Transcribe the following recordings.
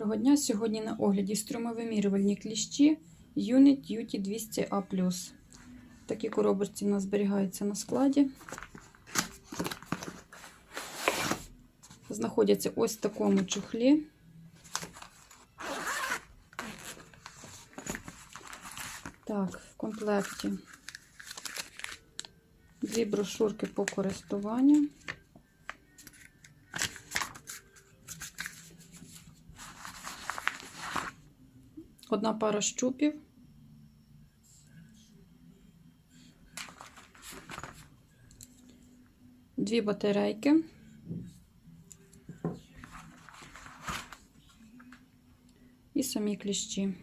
Доброго дня! Сьогодні на огляді струмовимірювальні кліщі Unit Duty 200A+. Такі коробочці у нас зберігаються на складі. Знаходяться ось в такому чохлі. Так, в комплекті дві брошурки по користуванню. Одна пара щупів. Дві батарейки. І самі кліщі.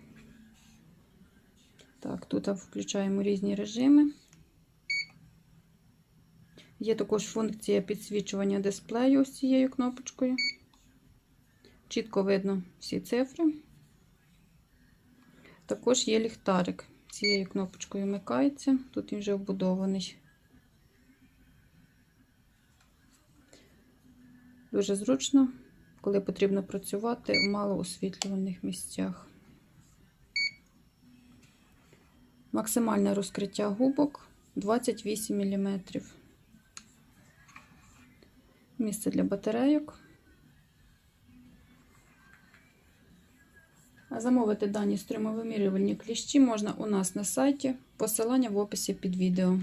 Так, тут включаємо різні режими. Є також функція підсвічування дисплею ось цією кнопочкою. Чітко видно всі цифри. Також є ліхтарик. Цією кнопочкою вмикається. Тут він вже вбудований. Дуже зручно, коли потрібно працювати в малоосвітлюваних місцях. Максимальне розкриття губок 28 мм. Місце для батарейок. Замовити дані стримовимірювальні кліщі можна у нас на сайті. Посилання в описі під відео.